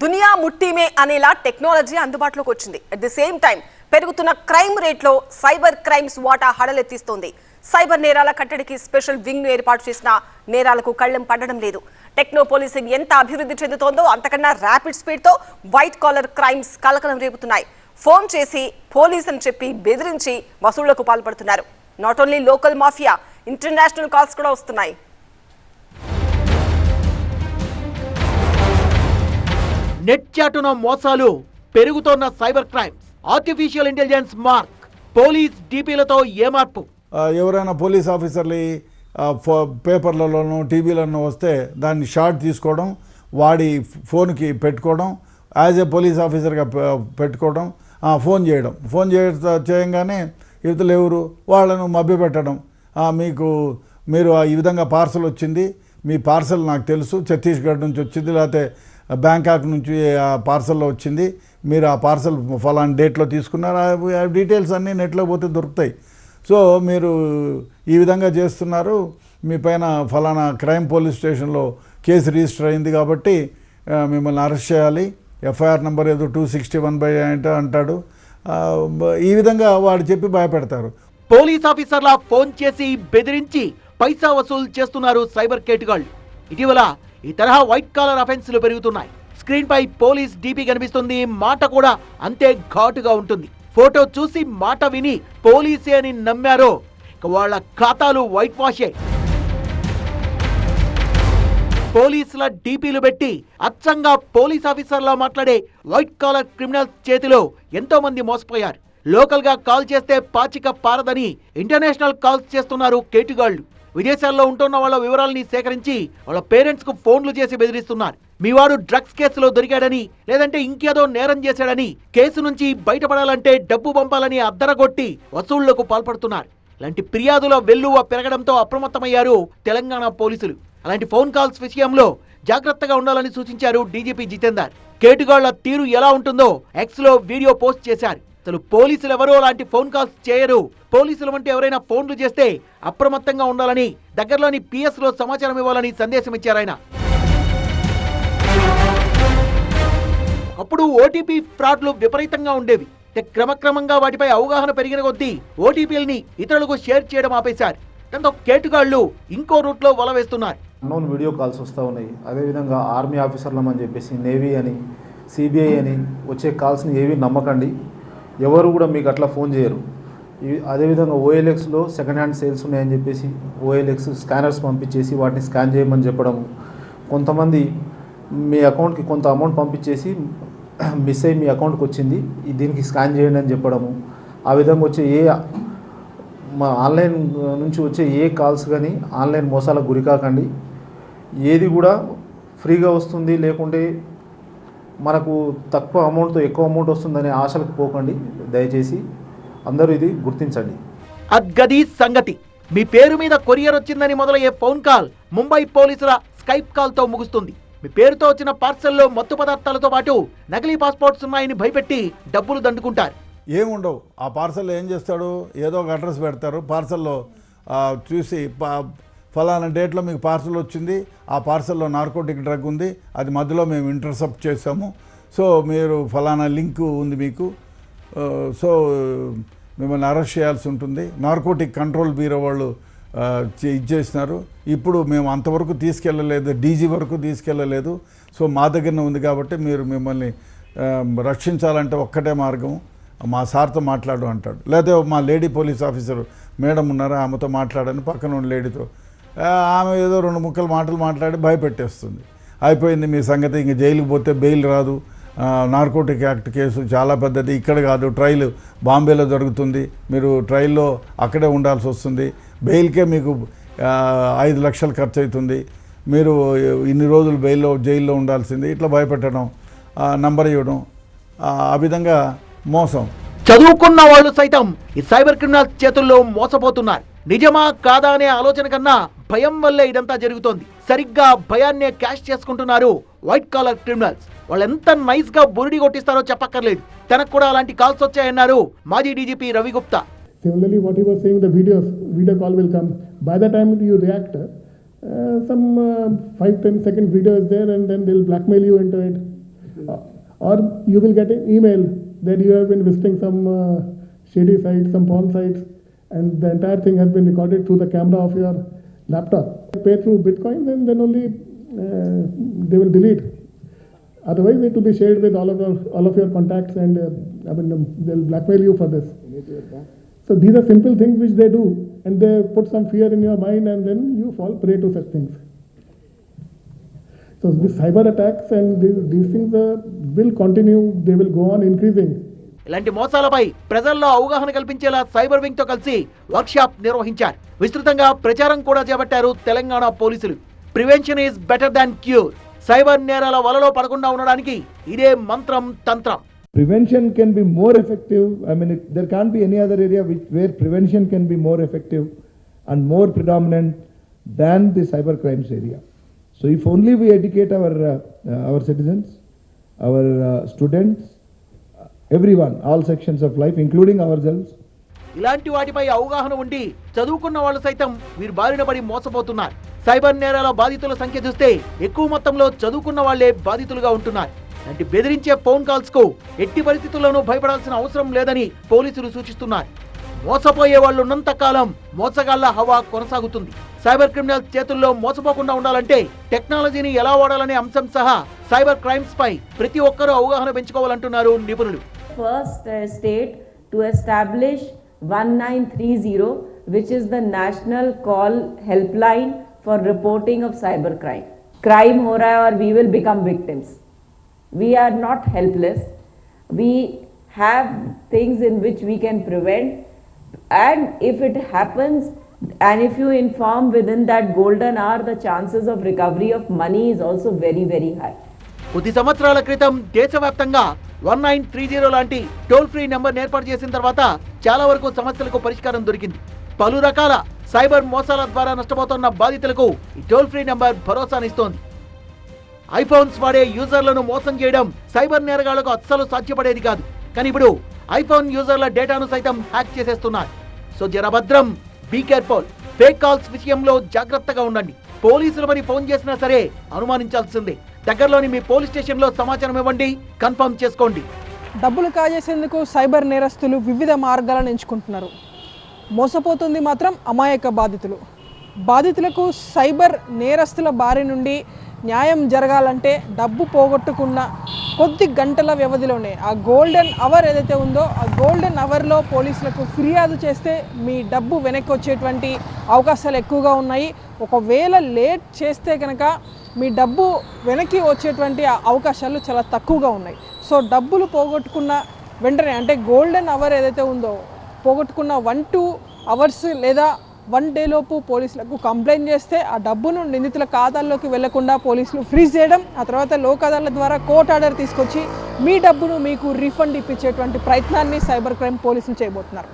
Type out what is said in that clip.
దునియా ముట్టిమే అనేలా టెక్నాలజీ అందుబాటులోకి వచ్చింది. అట్ ది సేమ్ టైం పెరుగుతున్న క్రైమ్ రేట్లో సైబర్ క్రైమ్స్ వాటా హడలెత్తిస్తోంది. సైబర్ నేరాల కట్టడికి స్పెషల్ వింగ్ను ఏర్పాటు చేసిన నేరాలకు కళ్ళెం పడడం లేదు. టెక్నో పోలీసింగ్ ఎంత అభివృద్ధి చెందుతోందో అంతకన్నా ర్యాపిడ్ స్పీడ్తో వైట్ కాలర్ క్రైమ్స్ కలకలం రేపుతున్నాయి. ఫోన్ చేసి పోలీస్ అని చెప్పి బెదిరించి వసూళ్ళకు పాల్పడుతున్నారు. Not only local mafia international calls కూడా వస్తున్నాయి. నెట్ చాటున మోసాలు పెరుగుతోన్న cyber crimes artificial intelligence mark police డీపీలతో ఏ మార్పు? ఎవరైనా పోలీస్ ఆఫీసర్లు పేపర్లలోనూ టీవీలోనూ వస్తే దాన్ని షార్ట్ తీసుకోవడం వాడి ఫోన్కి పెట్టుకోవడం యాజ్ ఏ పోలీస్ ఆఫీసర్గా పెట్టుకోవడం ఫోన్ చేయడం. ఫోన్ చేయ చేయంగానే ఇవతలు ఎవరు? వాళ్ళను మభ్యపెట్టడం. మీకు మీరు ఆ ఈ విధంగా పార్సల్ వచ్చింది మీ పార్సల్ నాకు తెలుసు ఛత్తీస్గఢ్ నుంచి వచ్చింది లేకపోతే బ్యాంకాక్ నుంచి ఆ పార్సల్లో వచ్చింది. మీరు ఆ పార్సల్ ఫలానా డేట్లో తీసుకున్నారు. ఆ- డీటెయిల్స్ అన్నీ నెట్లో పోతే దొరుకుతాయి. సో మీరు ఈ విధంగా చేస్తున్నారు. మీ పైన ఫలానా క్రైమ్ పోలీస్ స్టేషన్లో కేసు రిజిస్టర్ అయింది కాబట్టి మిమ్మల్ని అరెస్ట్ చేయాలి. ఎఫ్ఐఆర్ నెంబర్ ఏదో టూ సిక్స్టీ వన్ బై అంటే అంటాడు. ఈ విధంగా వాడు చెప్పి భయపెడతారు. పోలీస్ ఆఫీసర్ల ఫోన్ చేసి బెదిరించి పైసా వసూలు చేస్తున్నారు సైబర్ కేటుగాళ్ళు. ఇటీవల ఈ తరహా వైట్ కాలర్ అఫెన్స్లు పెరుగుతున్నాయి. స్క్రీన్ పై పోలీస్ డీపీ కనిపిస్తుంది. మాట కూడా అంతే ఘాటుగా ఉంటుంది. ఫోటో చూసి మాట విని పోలీసే అని నమ్మారో? వాళ్ళ ఖాతాలు వైట్ వాషే పోలీసుల డీపీలు పెట్టి అచ్చంగా పోలీస్ ఆఫీసర్లా మాట్లాడే వైట్ కాలర్ క్రిమినల్స్ చేతిలో ఎంతో మంది మోసపోయారు. లోకల్గా కాల్ చేస్తే పాచిక పారదని ఇంటర్నేషనల్ కాల్స్ చేస్తున్నారు కేటుగాళ్ళు విదేశాల్లో ఉంటున్న వాళ్ళ వివరాలని సేకరించి వాళ్ళ పేరెంట్స్కు ఫోన్లు చేసి బెదిరిస్తున్నారు. మీ వాడు డ్రగ్స్ కేసులో దొరికాడని లేదంటే ఇంకేదో నేరం చేశాడని కేసు నుంచి బయటపడాలంటే డబ్బు పంపాలని అద్దరగొట్టి వసూళ్ళకు పాల్పడుతున్నారు. ఇలాంటి ఫిర్యాదుల వెల్లువ పెరగడంతో అప్రమత్తమయ్యారు తెలంగాణ పోలీసులు. అలాంటి ఫోన్ కాల్స్ విషయంలో జాగ్రత్తగా ఉండాలని సూచించారు డీజీపీ జితేందర్. కేటుగాళ్ళ తీరు ఎలా ఉంటుందో ఎక్స్లో వీడియో పోస్ట్ చేశారు. అసలు పోలీసులు ఎవరో అలాంటి ఫోన్ కాల్స్ చేయరు. పోలీసులు అంటే ఎవరైనా ఫోన్లు చేస్తే అప్రమత్తంగా ఉండాలని దగ్గరలోని పిఎస్లో సమాచారం ఇవ్వాలని సందేశం ఇచ్చారు ఆయన. అప్పుడు ఓటీపీ ఫ్రాడ్లు విపరీతంగా ఉండేవి. క్రమక్రమంగా వాటిపై అవగాహన పెరిగిన కొద్దీ ఓటీపీలని ఇతరులకు షేర్ చేయడం ఆపేశారు. దాంతో కేటుగాళ్ళు ఇంకో రూట్లో వల వేస్తున్నారు. అన్నోన్ వీడియో కాల్స్ వస్తూ ఉన్నాయి. అదేవిధంగా ఆర్మీ ఆఫీసర్లం అని చెప్పేసి నేవీ అని సిబిఐ అని వచ్చే కాల్స్ని ఏవి నమ్మకండి. ఎవరు కూడా మీకు అట్లా ఫోన్ చేయరు. అదేవిధంగా ఓఎల్ఎక్స్లో సెకండ్ హ్యాండ్ సేల్స్ ఉన్నాయని చెప్పేసి ఓఎల్ఎక్స్ స్కానర్స్ పంపించేసి వాటిని స్కాన్ చేయమని చెప్పడము కొంతమంది మీ అకౌంట్కి కొంత అమౌంట్ పంపించేసి మిస్ అయ్యి మీ అకౌంట్కి వచ్చింది దీనికి స్కాన్ చేయండి అని చెప్పడము. ఆ విధంగా వచ్చే ఏ మా ఆన్లైన్ నుంచి వచ్చే ఏ కాల్స్ కానీ ఆన్లైన్ మోసాలకు గురికాకండి ఏది కూడా ఫ్రీగా వస్తుంది లేకుంటే మనకు తక్కువ అమౌంట్తో ఎక్కువ అమౌంట్ వస్తుందనే ఆశలకు పోకండి దయచేసి అందరూ ఇది గుర్తించండి. అద్గది సంగతి. మీ పేరు మీద కొరియర్ వచ్చిందని మొదలయ్యే ఫోన్ కాల్ ముంబై పోలీసుల స్కైప్ కాల్తో ముగుస్తుంది. మీ పేరుతో వచ్చిన పార్సల్లో మత్తు పదార్థాలతో పాటు నకిలీ పాస్పోర్ట్స్ ఉన్నాయని భయపెట్టి డబ్బులు దండుకుంటారు. ఏముండవు. ఆ పార్సల్లో ఏం చేస్తాడు? ఏదో ఒక అడ్రస్ పెడతారు. పార్సల్లో చూసి ఫలానా డేట్లో మీకు పార్సల్ వచ్చింది ఆ పార్సల్లో నార్కోటిక్ డ్రగ్ ఉంది అది మధ్యలో మేము ఇంటర్సెప్ట్ చేసాము సో మీరు ఫలానా లింక్ ఉంది మీకు. సో మిమ్మల్ని అరెస్ట్ చేయాల్సి ఉంటుంది. నార్కోటిక్ కంట్రోల్ బ్యూరో వాళ్ళు ఇచ్చేసినారు ఇప్పుడు మేము అంతవరకు తీసుకెళ్ళలేదు డీజీ వరకు తీసుకెళ్ళలేదు. సో మా దగ్గరనే ఉంది కాబట్టి మీరు మిమ్మల్ని రక్షించాలంటే ఒక్కటే మార్గం. మా సార్తో మాట్లాడు అంటాడు. లేదా మా లేడీ పోలీస్ ఆఫీసర్ మేడం ఉన్నారా ఆమెతో మాట్లాడని పక్కన ఉన్న లేడీతో ఆమె ఏదో రెండు ముక్కలు మాటలు మాట్లాడి భయపెట్టేస్తుంది. అయిపోయింది మీ సంగతి ఇంక జైలుకి పోతే బెయిల్ రాదు. నార్కోటిక్ యాక్ట్ కేసు చాలా పెద్దది ఇక్కడ కాదు ట్రయల్ బాంబేలో జరుగుతుంది. మీరు ట్రయల్లో అక్కడే ఉండాల్సి వస్తుంది. బెయిల్కే మీకు ఐదు లక్షలు ఖర్చు అవుతుంది మీరు ఇన్ని రోజులు బెయిల్లో జైల్లో ఉండాల్సింది. ఇట్లా భయపెట్టడం నంబర్ ఇవ్వడం ఆ, ఆ విధంగా మోసం. చదువుకున్న వాళ్ళు సైతం ఈ సైబర్ క్రిమినల్స్ చేతుల్లో మోసపోతున్నారు. నిజమా కాదా అనే ఆలోచన కన్నా భయం వల్లే ఇదంతా జరుగుతోంది సరిగ్గా భయాన్నే క్యాష్ చేసుకుంటున్నారు వైట్ కాలర్ క్రిమినల్స్ వాళ్ళు ఎంత నైస్గా బురిడి కొట్టిస్తారో చెప్పక్కర్లేదు తనకు కూడా అలాంటి కాల్స్ వచ్చాయన్నారు మాజీ DGP Ravi Gupta Similarly, what he was saying, the videos, video call will come. By the time you react, uh, some uh, five ten second video is there, and then they'll blackmail you into it. Uh, or you will get an email that you have been visiting some uh, shady sites, some porn sites, and the entire thing has been recorded through the camera of your laptop. Pay through Bitcoin, and then only uh, they will delete. Otherwise, it will be shared with all of your all of your contacts, and uh, I mean um, they'll blackmail you for this. So these are simple things which they do, and they put some fear in your mind, and then you fall prey to such things. So these cyber attacks and these, these things uh, will continue. They will go on increasing. ఇలాంటి మోసాలపై ప్రజల్లో అవగాహన కల్పించేలా cyber వింగ్తో కలిసి work shop నిర్వహించారు. విస్తృతంగా ప్రచారం కూడా చేపట్టారు తెలంగాణ పోలీసులు. Prevention is better than cure. Cyber నేరాల వలలో పడకుండా ఉండడానికి ఇదే మంత్రం తంత్రం. Prevention can be more effective. I mean it there can be any other area which where prevention can be more effective and more predominant than the cyber crimes area. So if only we educate our our citizens our students every our uh, students, uh, everyone, all sections ఇలాంటి వాటిపై అవగాహన ఉండి చదువుకున్న వాళ్ళు సైతం వీరు బారిన పడి మోసపోతున్నారు. సైబర్ నేరాల బాధితుల సంఖ్య చూస్తే ఎక్కువ మొత్తంలో చదువుకున్న వాళ్ళే బాధితులుగా ఉంటున్నారు. అంటే బెదిరించే ఫోన్ కాల్స్కు ఎట్టి పరిస్థితుల్లోనూ భయపడాల్సిన అవసరం లేదని పోలీసులు సూచిస్తున్నారు. మోసపోయే వాళ్ళు ఉన్నంత కాలం మోసగాళ్ళ హవా కొనసాగుతుంది. సైబర్ క్రిమినల్స్ చేతుల్లో మోసపోకుండా ఉండాలంటే టెక్నాలజీని ఎలా వాడాలనే అంశం సహా సైబర్ క్రైమ్స్ పై ప్రతి ఒక్కరూ అవగాహన పెంచుకోవాలంటున్నారు నిపుణులు. first uh, state to establish 1930 which is the national call helpline for reporting of cybercrime crime ho raha hai or we will become victims we are not helpless we have things in which we can prevent and if it happens and if you inform within that golden hour the chances of recovery of money is also very very high కొద్ది సంవత్సరాల క్రితం దేశవ్యాప్తంగా One nine three zero లాంటి toll free number ఏర్పాటు చేసిన తర్వాత చాలా వరకు సమస్యలకు పరిష్కారం దొరికింది. పలు రకాల సైబర్ మోసాల ద్వారా నష్టపోతున్న బాధితులకు ఈ టోల్ ఫ్రీ నెంబర్ భరోసానిస్తోంది. ఐఫోన్స్ వాడే యూజర్లను మోసం చేయడం సైబర్ నేరగాళ్ళకు అస్సలు సాధ్యపడేది కాదు. కానీ ఇప్పుడు ఐఫోన్ యూజర్ల డేటాను సైతం హ్యాక్ చేసేస్తున్నారు. సో జరభద్రం బీ కేర్ఫుల్ ఫేక్ కాల్స్ విషయంలో జాగ్రత్తగా ఉండండి. పోలీసులు మరి ఫోన్ చేసినా సరే అనుమానించాల్సిందే. దగ్గరలోని మీ పోలీస్ స్టేషన్లో సమాచారం ఇవ్వండి. కన్ఫర్మ్ చేసుకోండి. డబ్బులు కాజేసేందుకు సైబర్ నేరస్తులు వివిధ మార్గాలను ఎంచుకుంటున్నారు. మోసపోతుంది మాత్రం అమాయక బాధితులు. బాధితులకు సైబర్ నేరస్తుల బారి నుండి న్యాయం జరగాలంటే డబ్బు పోగొట్టుకున్న కొద్ది గంటల వ్యవధిలోనే ఆ గోల్డెన్ అవర్ ఏదైతే ఉందో ఆ గోల్డెన్ అవర్లో పోలీసులకు ఫిర్యాదు చేస్తే మీ డబ్బు వెనక్కి వచ్చేటువంటి అవకాశాలు ఎక్కువగా ఉన్నాయి. ఒకవేళ లేట్ చేస్తే కనుక మీ డబ్బు వెనక్కి వచ్చేటువంటి అవకాశాలు చాలా తక్కువగా ఉన్నాయి. సో డబ్బులు పోగొట్టుకున్న వెంటనే అంటే గోల్డెన్ అవర్ ఏదైతే ఉందో పోగొట్టుకున్న వన్ టూ అవర్స్ లేదా వన్ డేలోపు పోలీసులకు కంప్లైంట్ చేస్తే ఆ డబ్బును నిందితుల ఖాతాల్లోకి వెళ్ళకుండా పోలీసులు ఫ్రీజ్ చేయడం ఆ తర్వాత లోక్ అదాలత్ ద్వారా కోర్ట్ ఆర్డర్ తీసుకొచ్చి మీ డబ్బును మీకు రీఫండ్ ఇప్పించేటువంటి ప్రయత్నాన్ని సైబర్ క్రైమ్ పోలీసులు చేయబోతున్నారు.